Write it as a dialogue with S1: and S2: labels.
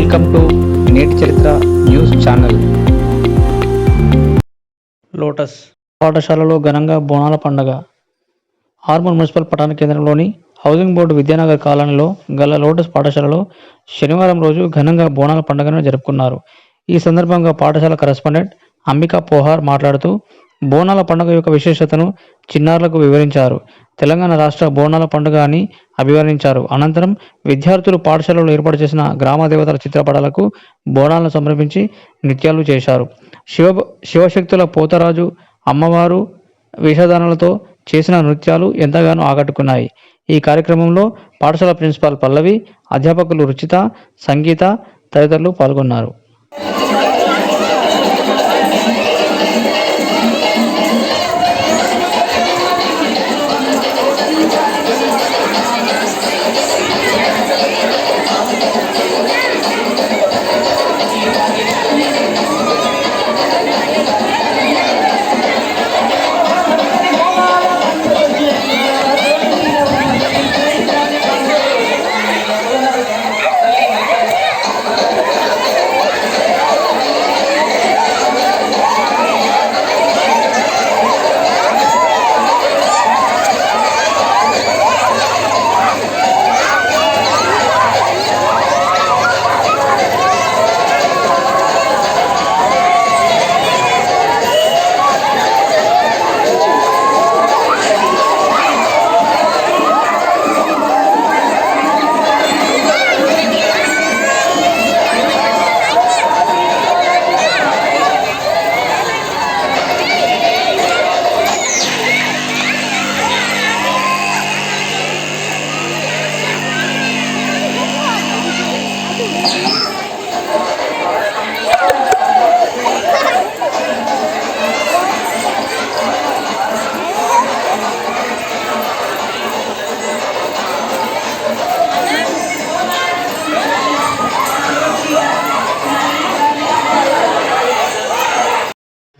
S1: Welcome to నేటి చరిత్ర news channel. Lotus పాఠశాలలో ఘనంగా బోనాల పండగ. ఆర్మూర్ మున్సిపల్ పట్టణ కేంద్రంలోని హౌసింగ్ బోర్డు విద్యానగర్ కాలనీలో గల లోటస్ పాఠశాలలో శనివారం రోజు ఘనంగా బోనాల పండుగను జరుపుకున్నారు. ఈ సందర్భంగా పాఠశాల కరెస్పాండెంట్ అంబికా పోహార్ మాట్లాడుతూ బోనాల పండుగ యొక్క విశేషతను చిన్నారులకు వివరించారు. తెలంగాణ రాష్ట్ర బోనాల పండుగ అని అభివర్ణించారు. అనంతరం విద్యార్థులు పాఠశాలలో ఏర్పాటు చేసిన గ్రామ దేవతల చిత్రపటాలకు బోనాలను సమర్పించి నృత్యాలు చేశారు. శివ శివశక్తుల పోతరాజు అమ్మవారు వేషధారణలతో చేసిన నృత్యాలు ఎంతగానో ఆకట్టుకున్నాయి. ఈ కార్యక్రమంలో పాఠశాల ప్రిన్సిపాల్ పల్లవి అధ్యాపకులు రుచిత సంగీత తదితరులు పాల్గొన్నారు.